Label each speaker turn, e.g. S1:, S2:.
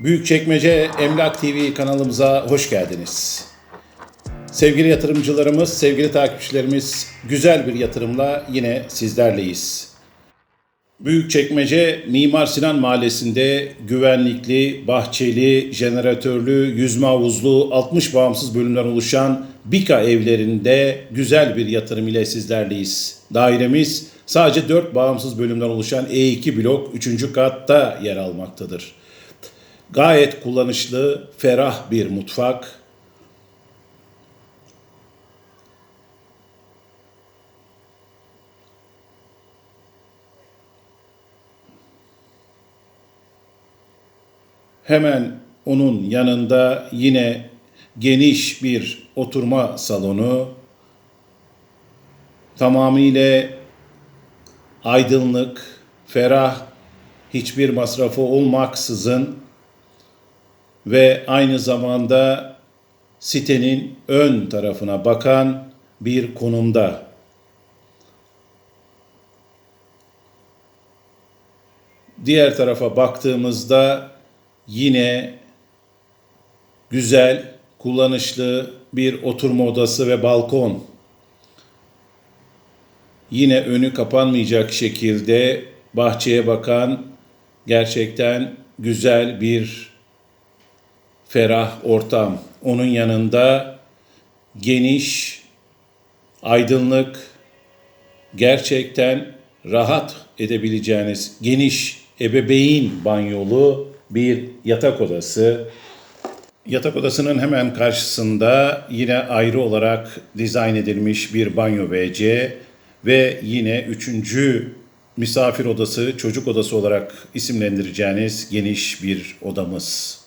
S1: Büyükçekmece Emlak TV kanalımıza hoş geldiniz. Sevgili yatırımcılarımız, sevgili takipçilerimiz, güzel bir yatırımla yine sizlerleyiz. Büyükçekmece Mimar Sinan Mahallesi'nde güvenlikli, bahçeli, jeneratörlü, yüzme havuzlu 60 bağımsız bölümden oluşan Bika evlerinde güzel bir yatırım ile sizlerleyiz. Dairemiz sadece 4 bağımsız bölümden oluşan E2 blok 3. katta yer almaktadır. Gayet kullanışlı, ferah bir mutfak, Hemen onun yanında yine geniş bir oturma salonu, tamamıyla aydınlık, ferah, hiçbir masrafı olmaksızın ve aynı zamanda sitenin ön tarafına bakan bir konumda. Diğer tarafa baktığımızda yine güzel, kullanışlı bir oturma odası ve balkon. Yine önü kapanmayacak şekilde bahçeye bakan gerçekten güzel bir ferah ortam. Onun yanında geniş, aydınlık, gerçekten rahat edebileceğiniz geniş ebeveyn banyolu bir yatak odası. Yatak odasının hemen karşısında yine ayrı olarak dizayn edilmiş bir banyo WC ve yine üçüncü misafir odası, çocuk odası olarak isimlendireceğiniz geniş bir odamız.